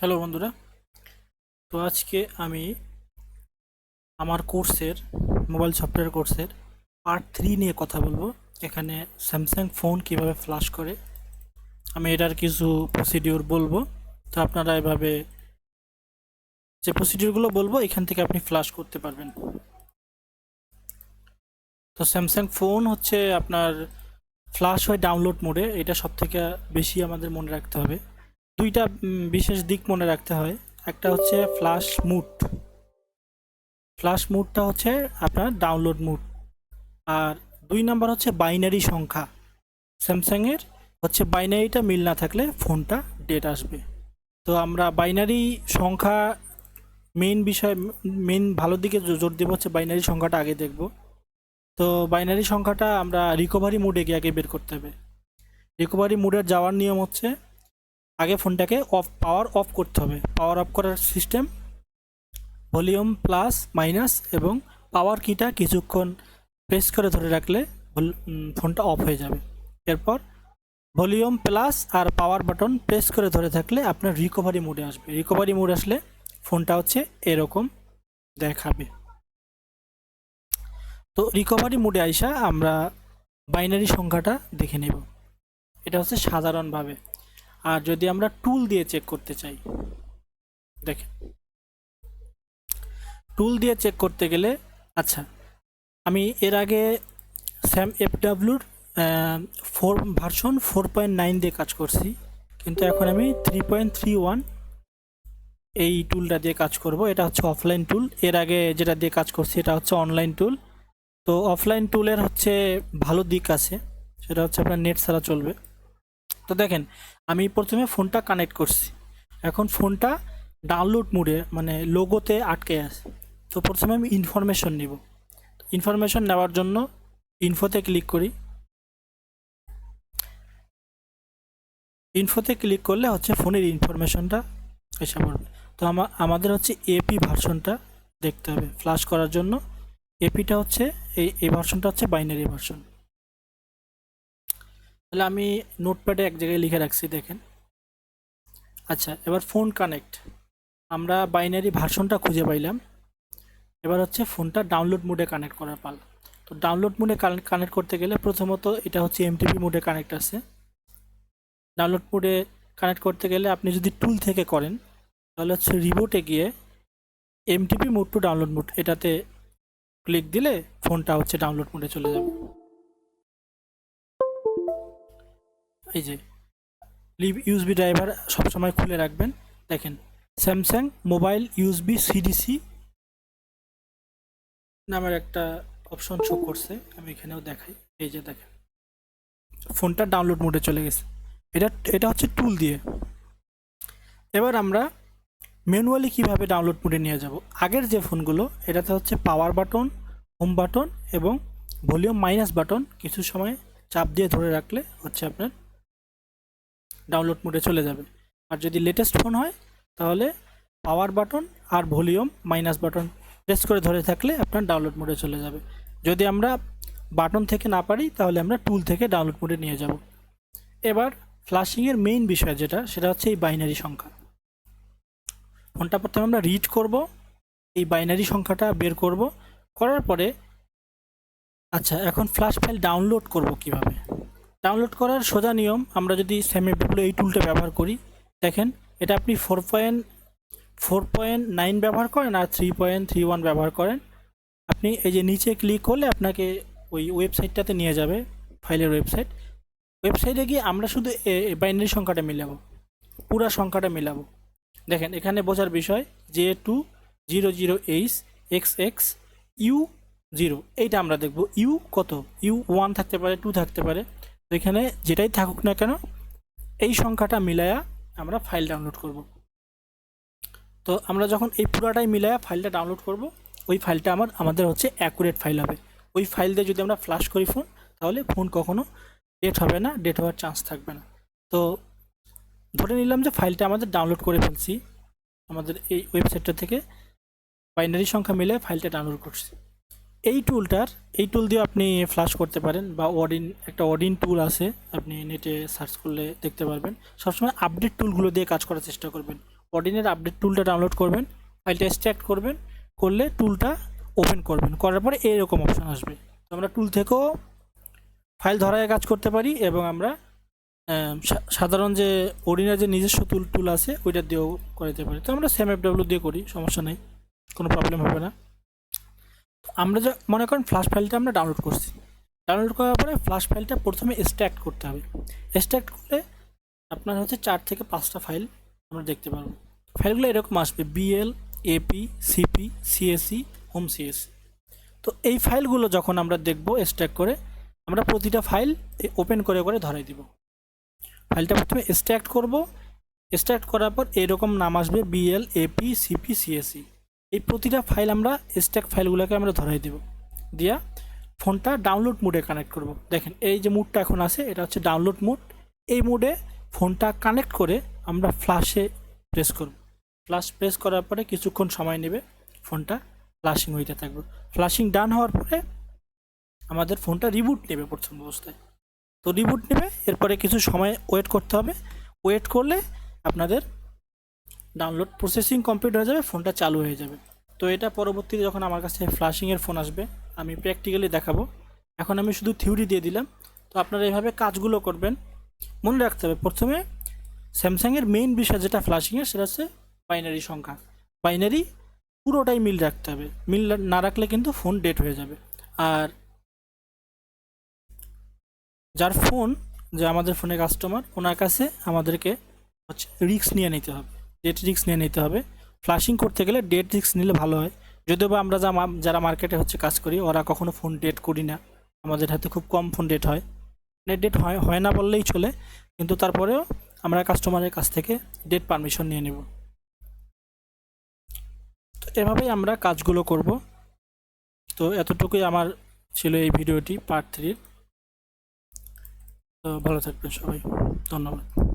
Hello বন্ধুরা। তো আজকে আমি আমার কোর্সের, মোবাইল সফটওয়্যার কোর্সের পার্ট থ্রি নিয়ে কথা বলব। এখানে স্যামসাং ফোন কীভাবে ফ্লাশ করে, আমি এটার কিছু প্রসিডিওর বলব। তো আপনারা এভাবে যে প্রসিডিওরগুলো বলব, এখান থেকে আপনি ফ্লাশ করতে পারবেন। তো স্যামসাং ফোন হচ্ছে আপনার ফ্লাশ হয় ডাউনলোড মোডে এটা সব থেকে বেশি আমাদের মনে রাখতে হবে। দুইটা বিশেষ দিক মনে রাখতে হয়। একটা হচ্ছে ফ্ল্যাশ মুড ফ্ল্যাশ মুডটা হচ্ছে আপনার ডাউনলোড মুড আর দুই নাম্বার হচ্ছে বাইনারি সংখ্যা। স্যামসাংয়ের হচ্ছে বাইনারিটা মিল না থাকলে ফোনটা ডেট আসবে। তো আমরা বাইনারি সংখ্যা মেইন বিষয় মেইন ভালো দিকে জোর দেবো হচ্ছে বাইনারি সংখ্যাটা আগে দেখব। তো বাইনারি সংখ্যাটা আমরা রিকভারি মুডে গিয়ে আগে বের করতে হবে। রিকভারি মুডের যাওয়ার নিয়ম হচ্ছে আগে ফোনটাকে অফ পাওয়ার অফ করতে হবে। পাওয়ার অফ করার সিস্টেম ভলিউম প্লাস মাইনাস এবং পাওয়ার কিটা কিছুক্ষণ প্রেস করে ধরে রাখলে ফোনটা অফ হয়ে যাবে। এরপর ভলিউম প্লাস আর পাওয়ার বাটন প্রেস করে ধরে থাকলে আপনার রিকভারি মোডে আসবে। রিকভারি মোড আসলে ফোনটা হচ্ছে এরকম দেখাবে। তো রিকভারি মোডে আইসা আমরা বাইনারি সংখ্যাটা দেখে নেব। এটা হচ্ছে সাধারণভাবে। আর যদি আমরা টুল দিয়ে চেক করতে চাই, দেখেন। টুল দিয়ে চেক করতে গেলে আচ্ছা আমি এর আগে Sam F ডাব্লিউর four version four point nine দিয়ে কাজ করছি, কিন্তু এখন আমি থ্রি পয়েন্ট থ্রি ওয়ান এই টুলটা দিয়ে কাজ করব। এটা হচ্ছে অফলাইন টুল এর আগে যেটা দিয়ে কাজ করছি, এটা হচ্ছে অনলাইন টুল তো অফলাইন টুলের হচ্ছে ভালো দিক আছে, সেটা হচ্ছে আপনার নেট ছাড়া চলবে। তো দেখেন, আমি প্রথমে ফোনটা কানেক্ট করছি। এখন ফোনটা ডাউনলোড মোডে মানে লোগোতে আটকে আছে। তো প্রথমে আমি ইনফরমেশন নিব। ইনফরমেশন নেওয়ার জন্য ইনফোতে ক্লিক করি। ইনফোতে ক্লিক করলে হচ্ছে ফোনের ইনফরমেশনটা এসে পড়বে। তো আমা- আমাদের হচ্ছে এপি ভার্সনটা দেখতে হবে। ফ্লাশ করার জন্য এপিটা হচ্ছে, এই এই ভার্সনটা হচ্ছে বাইনারি ভার্সন তাহলে আমি নোটপ্যাডে এক জায়গায় লিখে রাখছি, দেখেন। আচ্ছা এবার ফোন কানেক্ট আমরা বাইনারি ভার্সনটা খুঁজে পাইলাম। এবার হচ্ছে ফোনটা ডাউনলোড মোডে কানেক্ট করার পাল। তো ডাউনলোড মোডে কানেক্ট করতে গেলে প্রথমত এটা হচ্ছে এমটিপি মোডে কানেক্ট আছে। ডাউনলোড মোডে কানেক্ট করতে গেলে আপনি যদি টুল থেকে করেন, তাহলে হচ্ছে রিবোটে গিয়ে MTP mode to download mode এটাতে ক্লিক দিলে ফোনটা হচ্ছে ডাউনলোড মোডে চলে যাবে। এই যে লিভ ইউএসবি ড্রাইভার সবসময় খুলে রাখবেন। দেখেন স্যামসাং মোবাইল ইউএসবি সিডিসি নামের একটা অপশন শো করছে। আমি এখানেও দেখাই। এই যে দেখেন, ফোনটা ডাউনলোড মোডে চলে গেছে। এটা এটা হচ্ছে টুল দিয়ে। এবার আমরা ম্যানুয়ালি কীভাবে ডাউনলোড মোডে নিয়ে যাব? আগের যে ফোনগুলো, এটাতে হচ্ছে পাওয়ার বাটন হোম বাটন এবং ভলিউম মাইনাস বাটন কিছু সময় চাপ দিয়ে ধরে রাখলে হচ্ছে আপনার ডাউনলোড মোডে চলে যাবে। আর যদি লেটেস্ট ফোন হয়, তাহলে পাওয়ার বাটন আর ভলিউম মাইনাস বাটন প্রেস করে ধরে থাকলে আপনার ডাউনলোড মোডে চলে যাবে। যদি আমরা বাটন থেকে না পারি, তাহলে আমরা টুল থেকে ডাউনলোড মোডে নিয়ে যাব। এবার ফ্লাশিংয়ের মেইন বিষয় যেটা, সেটা হচ্ছে এই বাইনারি সংখ্যা। ফোনটা প্রথমে আমরা রিড করব, এই বাইনারি সংখ্যাটা বের করব। করার পরে আচ্ছা এখন ফ্ল্যাশ ফাইল ডাউনলোড করব কীভাবে? ডাউনলোড করার সোজা নিয়ম, আমরা যদি স্যামেডব্লিউ এই টুলটা ব্যবহার করি, দেখেন, এটা আপনি four point four point nine ব্যবহার করেন আর থ্রি পয়েন্ট থ্রি ওয়ান ব্যবহার করেন। আপনি এই যে নিচে ক্লিক করলে আপনাকে ওই ওয়েবসাইটটাতে নিয়ে যাবে ফাইলের ওয়েবসাইট ওয়েবসাইটে গিয়ে আমরা শুধু বাইনারি সংখ্যাটা মিলাবো, পুরা সংখ্যাটা মিলাবো। দেখেন, এখানে বোঝার বিষয় J two zero zero H X X U zero এইটা আমরা দেখব। ইউ কত? ইউ ওয়ান থাকতে পারে টু থাকতে পারে। এখানে যেটাই থাকুক না কেন, এই সংখ্যাটা মিলায়া আমরা ফাইল ডাউনলোড করব। তো আমরা যখন এই পুরাটাই মিলায়া ফাইলটা ডাউনলোড করব, ওই ফাইলটা আমার, আমাদের হচ্ছে অ্যাকুরেট ফাইল হবে। ওই ফাইল দিয়ে যদি আমরা ফ্লাশ করি ফোন তাহলে ফোন কখনো ডেট হবে না ডেট হওয়ার চান্স থাকবে না। তো ধরে নিলাম যে ফাইলটা আমাদের ডাউনলোড করে ফেলছি, আমাদের এই ওয়েবসাইটটা থেকে বাইনারি সংখ্যা মিলে ফাইলটা ডাউনলোড করছি। এই টুলটার এই টুল দিয়ে আপনি ফ্লাশ করতে পারেন বা অডিন একটা অডিন টুল আছে, আপনি নেটে সার্চ করলে দেখতে পারবেন। সবসময় আপডেট টুলগুলো দিয়ে কাজ করার চেষ্টা করবেন। অর্ডিনের আপডেট টুলটা ডাউনলোড করবেন ফাইলটা এক্সট্রাক্ট করবেন, করলে টুলটা ওপেন করবেন। করার পরে এরকম অপশন আসবে। আমরা টুল থেকেও ফাইল ধরায় কাজ করতে পারি এবং আমরা সাধারণ যে অর্ডিনার যে নিজস্ব টুল টুল আছে, ওইটা দিয়েও করাতে পারি। তো আমরা সেম এফ ডাব্লিউ দিয়ে করি, সমস্যা নেই, কোনো প্রবলেম হবে না। আমরা যে মনে করেন ফ্লাশ ফাইলটা আমরা ডাউনলোড করছি। ডাউনলোড করার পরে ফ্লাশ ফাইলটা প্রথমে এক্সট্রাক্ট করতে হবে। এক্সট্রাক্ট করলে আপনার হচ্ছে চার থেকে পাঁচটা ফাইল আমরা দেখতে পারব। ফাইলগুলো এরকম আসবে BL AP CP CSC home CS তো এই ফাইলগুলো যখন আমরা দেখব এক্সট্রাক্ট করে, আমরা প্রতিটা ফাইল ওপেন করে করে ধরাই দিব। ফাইলটা প্রথমে এক্সট্রাক্ট করব। এক্সট্রাক্ট করার পর এরকম নাম আসবে বিএল এপি সিপি সিএসি এই প্রতিটা ফাইল আমরা স্ট্যাক ফাইলগুলোকে আমরা ধরাই দেব। দিয়া ফোনটা ডাউনলোড মোডে কানেক্ট করব। দেখেন, এই যে মুডটা এখন আছে, এটা হচ্ছে ডাউনলোড মোড এই মোডে ফোনটা কানেক্ট করে আমরা ফ্লাশে প্রেস করব। ফ্লাশ প্রেস করার পরে কিছুক্ষণ সময় নেবে ফোনটা ফ্লাশিং হইতে থাকবে। ফ্লাশিং ডান হওয়ার পরে আমাদের ফোনটা রিবুট নেবে প্রথম অবস্থায়। তো রিবুট নেবে, এরপরে কিছু সময় ওয়েট করতে হবে। ওয়েট করলে আপনাদের ডাউনলোড প্রসেসিং কমপ্লিট হয়ে যাবে ফোনটা চালু হয়ে যাবে। তো এটা পরবর্তীতে যখন আমার কাছে ফ্লাশিংয়ের ফোন আসবে, আমি প্র্যাকটিক্যালি দেখাবো। এখন আমি শুধু থিওরি দিয়ে দিলাম। তো আপনারা এইভাবে কাজগুলো করবেন। মনে রাখতে হবে, প্রথমে স্যামসাংয়ের মেইন বিষয় যেটা ফ্লাশিংয়ের সেটা হচ্ছে বাইনারি সংখ্যা। বাইনারি পুরোটাই মিল রাখতে হবে। মিল না রাখলে কিন্তু ফোন ডেট হয়ে যাবে। আর যার ফোন যে আমাদের ফোনে কাস্টমার ওনার কাছে আমাদেরকে হচ্ছে রিস্ক নিয়ে নিতে হবে। ডেট রিস্ক নিয়ে নিতে হবে। ফ্লাশিং করতে গেলে ডেট রিস্ক নিলে ভালো হয়। যদিও বা আমরা যা যারা মার্কেটে হচ্ছে কাজ করি, ওরা কখনো ফোন ডেট করি না। আমাদের হাতে খুব কম ফোন ডেট হয়। নেট ডেট হয় হয় না বললেই চলে। কিন্তু তারপরেও আমরা কাস্টমারের কাছ থেকে ডেট পারমিশন নিয়ে নেব। তো এভাবেই আমরা কাজগুলো করব। তো এতটুকুই আমার ছিল এই ভিডিওটি পার্ট থ্রির তো ভালো থাকবেন সবাই। ধন্যবাদ।